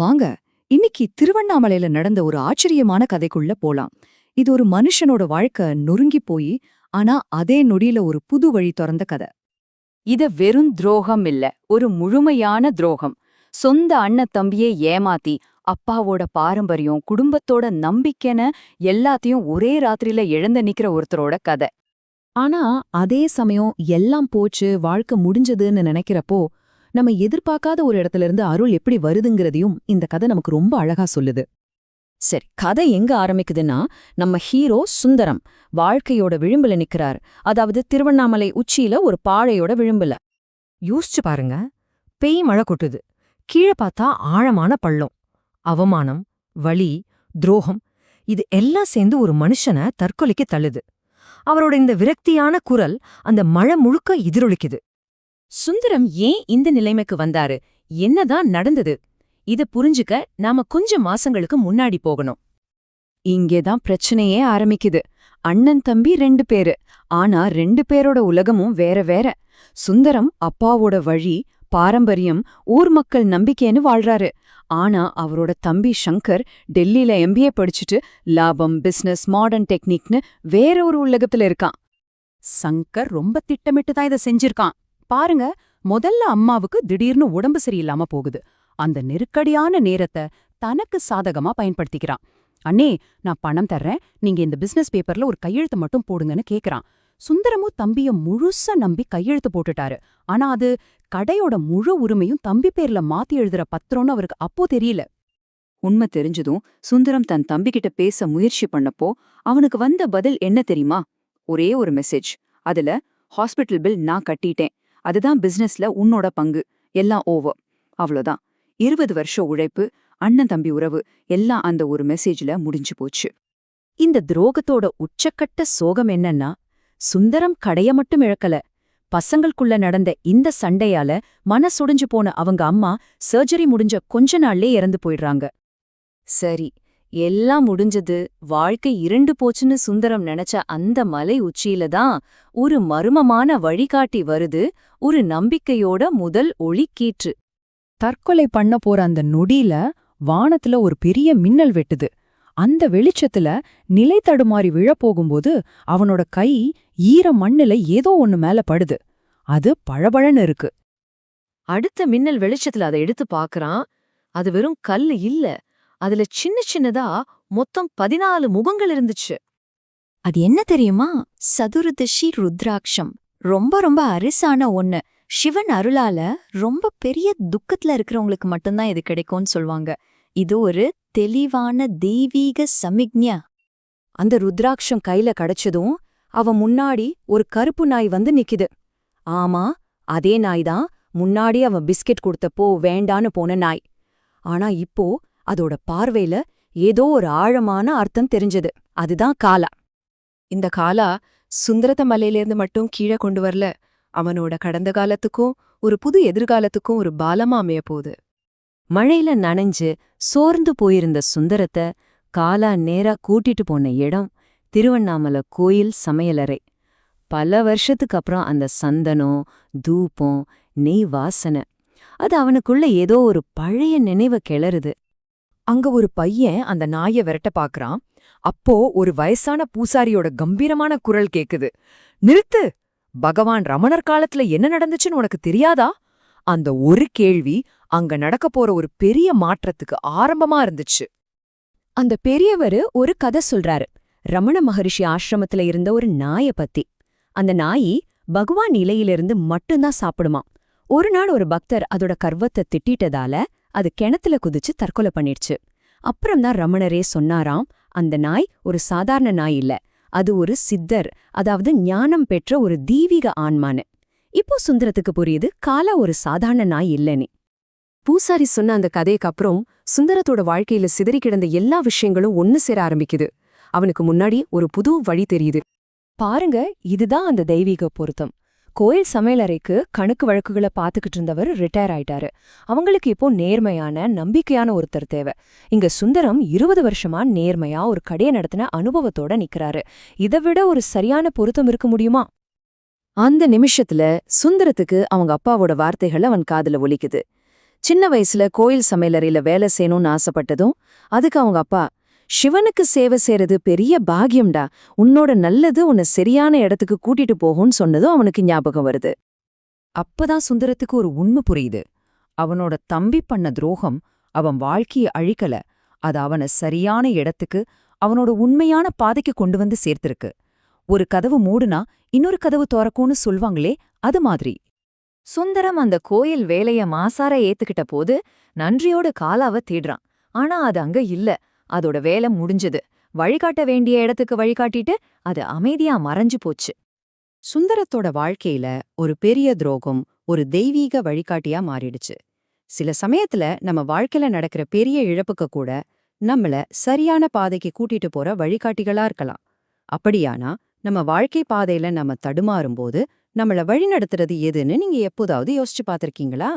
வாங்க இன்னைக்கு திருவண்ணாமலையில நடந்த ஒரு ஆச்சரியமான கதைக்குள்ள போலாம். இது ஒரு மனுஷனோட வாழ்க்கை நொறுங்கி போய் ஆனா அதே நொடியில ஒரு புது வழி திறந்த கதை. இத வெறும் துரோகம் இல்ல ஒரு முழுமையான துரோகம். சொந்த அண்ணன் தம்பியே ஏமாத்தி அப்பாவோட பாரம்பரியம் குடும்பத்தோட நம்பிக்கைன்னு எல்லாத்தையும் ஒரே ராத்திரியில இழந்து நிக்கிற ஒருத்தரோட கதை. ஆனா அதே சமயம் எல்லாம் போச்சு வாழ்க்கை முடிஞ்சதுன்னு நினைக்கிறப்போ நம்ம எதிர்பார்க்காத ஒரு இடத்துல இருந்து அருள் எப்படி வருதுங்கிறதையும் இந்த கதை நமக்கு ரொம்ப அழகா சொல்லுது. சரி கதை எங்க ஆரம்பிக்குதுன்னா நம்ம ஹீரோ சுந்தரம் வாழ்க்கையோட விளிம்புல நிக்கிறார். அதாவது திருவண்ணாமலை உச்சியில ஒரு பாழையோட விளிம்புல. யோசிச்சு பாருங்க. பேய் மழை கொட்டுது. கீழே பார்த்தா ஆழமான பள்ளம். அவமானம் வலி துரோகம் இது எல்லாம் சேர்ந்து ஒரு மனுஷனை தற்கொலைக்கு தள்ளுது. அவரோட இந்த விரக்தியான குரல் அந்த மழை முழுக்க எதிரொலிக்குது. சுந்தரம் ஏன் இந்த நிலைமைக்கு வந்தாரு? என்னதான் நடந்தது? இத புரிஞ்சுக்க நாம கொஞ்சம் மாசங்களுக்கு முன்னாடி போகணும். இங்கேதான் பிரச்சனையே ஆரம்பிக்குது. அண்ணன் தம்பி ரெண்டு பேரு. ஆனா ரெண்டு பேரோட உலகமும் வேற வேற. சுந்தரம் அப்பாவோட வழி பாரம்பரியம் ஊர் மக்கள் நம்பிக்கைன்னு வாழ்றாரு. ஆனா அவரோட தம்பி சங்கர் டெல்லியில எம்பிஏ படிச்சுட்டு லாபம் பிசினஸ் மாடர்ன் டெக்னிக்னு வேற ஒரு உலகத்துல இருக்கான். சங்கர் ரொம்ப திட்டமிட்டு தான் இதை செஞ்சிருக்கான். பாருங்க முதல்ல அம்மாவுக்கு திடீர்னு உடம்பு சரியில்லாம போகுது. அந்த நெருக்கடியான நேரத்தை தனக்கு சாதகமா பயன்படுத்திக்கிறான். அண்ணே நான் பணம் தர்றேன். நீங்க இந்த பிசினஸ் பேப்பர்ல ஒரு கையெழுத்து மட்டும் போடுங்கன்னு கேக்குறான். சுந்தரமும் தம்பிய முழுசா நம்பி கையெழுத்து போட்டுட்டாரு. ஆனா அது கடையோட முழு உரிமையும் தம்பி பேர்ல மாத்தி எழுதுற பத்திரம்னு அவருக்கு அப்போ தெரியல. உண்மை தெரிஞ்சதும் சுந்தரம் தன் தம்பிகிட்ட பேச முயற்சி பண்ணப்போ அவனுக்கு வந்த பதில் என்ன தெரியுமா? ஒரே ஒரு மெசேஜ் அதுல ஹாஸ்பிட்டல் பில் நான் கட்டிட்டேன். அதுதான் பிசினஸ்ல உன்னோட பங்கு. எல்லாம் ஓவர் அவ்வளோதான் இருபது வருஷம் உழைப்பு அண்ணன் தம்பி உறவு எல்லாம் அந்த ஒரு மெசேஜ்ல முடிஞ்சு போச்சு. இந்த துரோகத்தோட உச்சக்கட்ட சோகம் என்னன்னா சுந்தரம் கடைய மட்டும் இழக்கல. பசங்களுக்குள்ள நடந்த இந்த சண்டையால மனசுடைஞ்சு போன அவங்க அம்மா சர்ஜரி முடிஞ்ச கொஞ்ச நாள்லே இறந்து போயிடுறாங்க. சரி எல்லாம் முடிஞ்சது வாழ்க்கை இருண்டு போச்சுன்னு சுந்தரம் நினைச்ச அந்த மலை உச்சியில தான் ஒரு மர்மமான வழிகாட்டி வருது ஒரு நம்பிக்கையோட முதல் ஒளிக்கீற்று தற்கொலை பண்ண போற அந்த நொடியில வானத்துல ஒரு பெரிய மின்னல் வெட்டுது. அந்த வெளிச்சத்துல நிலை தடுமாறி விழப்போகும்போது அவனோட கை ஈர மண்ணுல ஏதோ ஒண்ணு மேல படுது. அது பழபழன்னு இருக்கு. அடுத்த மின்னல் வெளிச்சத்துல அதை எடுத்து பார்க்கறான் அது வெறும் கல்லு இல்ல. அதுல சின்ன சின்னதா மொத்தம் பதினாலு முகங்கள் இருந்துச்சு. அது என்ன தெரியுமா? சதுர்தஷி ருத்ராட்சம். ரொம்ப ரொம்ப அரிசான ஒண்ணு. சிவன் அருளால ரொம்ப பெரிய துக்கத்துல இருக்கிறவங்களுக்கு மட்டும்தான் இது கிடைக்கும்னு சொல்லுவாங்க இது ஒரு தெளிவான தெய்வீக சமிக்ஞா. அந்த ருத்ராட்சம் கையில கிடைச்சதும் அவ முன்னாடி ஒரு கருப்பு நாய் வந்து நிக்குது. ஆமா அதே நாய் தான் முன்னாடி அவன் பிஸ்கெட் கொடுத்தப்போ வேண்டான்னு போன நாய். ஆனா இப்போ அதோட பார்வையில ஏதோ ஒரு ஆழமான அர்த்தம் தெரிஞ்சது. அதுதான் காலா. இந்த காலா சுந்தரத்த மலையிலேருந்து மட்டும் கீழே கொண்டு வரல. அவனோட கடந்த காலத்துக்கும் ஒரு புது எதிர்காலத்துக்கும் ஒரு பாலமா அமைய போகுது. மழையில நனைஞ்சு சோர்ந்து போயிருந்த சுந்தரத்தை காலா நேரா கூட்டிட்டு போன இடம் திருவண்ணாமலை கோயில் சமையலறை. பல வருஷத்துக்கு அப்புறம் அந்த சந்தனம் தூபம் நெய் வாசனை. அது அவனுக்குள்ள ஏதோ ஒரு பழைய நினைவ கிளறுது. அங்க ஒரு பையன் அந்த நாய விரட்ட பாக்குறான். அப்போ ஒரு வயசான பூசாரியோட கம்பீரமான குரல் கேக்குது. நிறுத்து! பகவான் ரமணர் காலத்துல என்ன நடந்துச்சுன்னு உனக்கு தெரியாதா? அந்த ஒரு கேள்வி அங்க நடக்க போற ஒரு பெரிய மாற்றத்துக்கு ஆரம்பமா இருந்துச்சு. அந்த பெரியவரு ஒரு கதை சொல்றாரு. ரமண மகரிஷி ஆசிரமத்துல இருந்த ஒரு நாய பத்தி. அந்த நாயி பகவான் இலையிலிருந்து மட்டும்தான் சாப்பிடுமா ஒரு நாள் ஒரு பக்தர் அதோட கர்வத்தை திட்டிட்டதால அது கிணத்துல குதிச்சு தற்கொலை பண்ணிடுச்சு. அப்புறம்தான் ரமணரே சொன்னாராம் அந்த நாய் ஒரு சாதாரண நாய் இல்ல அது ஒரு சித்தர் அதாவது ஞானம் பெற்ற ஒரு தீவிக ஆன்மானு இப்போ சுந்தரத்துக்கு புரியுது காலா ஒரு சாதாரண நாய் இல்லைன்னு. பூசாரி சொன்ன அந்த கதைக்கு அப்புறம் சுந்தரத்தோட வாழ்க்கையில சிதறி கிடந்த எல்லா விஷயங்களும் ஒன்னு சேர ஆரம்பிக்குது. அவனுக்கு முன்னாடி ஒரு புது வழி தெரியுது. பாருங்க இதுதான் அந்த தெய்வீக பொருத்தம். கோயில் சமையலறைக்கு கணக்கு வழக்குகளை பார்த்துக்கிட்டு இருந்தவர் ரிட்டையர் ஆயிட்டாரு. அவங்களுக்கு இப்போ நேர்மையான நம்பிக்கையான ஒருத்தர் தேவை. இங்க சுந்தரம் இருபது வருஷமா நேர்மையா ஒரு கடையை நடத்தின அனுபவத்தோட நிக்கிறாரு. இதை விட ஒரு சரியான பொருத்தம் இருக்க முடியுமா? அந்த நிமிஷத்துல சுந்தரத்துக்கு அவங்க அப்பாவோட வார்த்தைகள் அவன் காதுல ஒலிக்குது. சின்ன வயசுல கோயில் சமையலறையில வேலை செய்யணும்னு ஆசைப்பட்டதும் அதுக்கு அவங்க அப்பா சிவனுக்கு சேவை செய்யறது பெரிய பாக்கியம்டா. உன்னோட நல்லது உன்னை சரியான இடத்துக்கு கூட்டிட்டு போகும்னு சொன்னதும் அவனுக்கு ஞாபகம் வருது. அப்பதான் சுந்தரத்துக்கு ஒரு உண்மை புரியுது. அவனோட தம்பி பண்ண துரோகம் அவன் வாழ்க்கைய அழிக்கல. அது அவன சரியான இடத்துக்கு அவனோட உண்மையான பாதைக்கு கொண்டு வந்து சேர்த்திருக்கு. ஒரு கதவு மூடுனா இன்னொரு கதவு திறக்கும்னு சொல்வாங்களே அது மாதிரி. சுந்தரம் அந்த கோயில் வேலைய மாசார ஏத்துக்கிட்ட போது நன்றியோட காலாவ தேடுறான். ஆனா அது அங்க இல்ல. அதோட வேலை முடிஞ்சது. வழிகாட்ட வேண்டிய இடத்துக்கு வழிகாட்டிட்டு அது அமைதியா மறைஞ்சு போச்சு. சுந்தரத்தோட வாழ்க்கையில ஒரு பெரிய துரோகம் ஒரு தெய்வீக வழிகாட்டியா மாறிடுச்சு. சில சமயத்துல நம்ம வாழ்க்கையில நடக்கிற பெரிய இழப்புக்கு கூட நம்மள சரியான பாதைக்கு கூட்டிட்டு போற வழிகாட்டிகளா இருக்கலாம். அப்படியானா நம்ம வாழ்க்கை பாதையில நம்ம தடுமாறும்போது நம்மள வழிநடத்துறது எதுன்னு நீங்க எப்போதாவது யோசிச்சு பார்த்திருக்கீங்களா?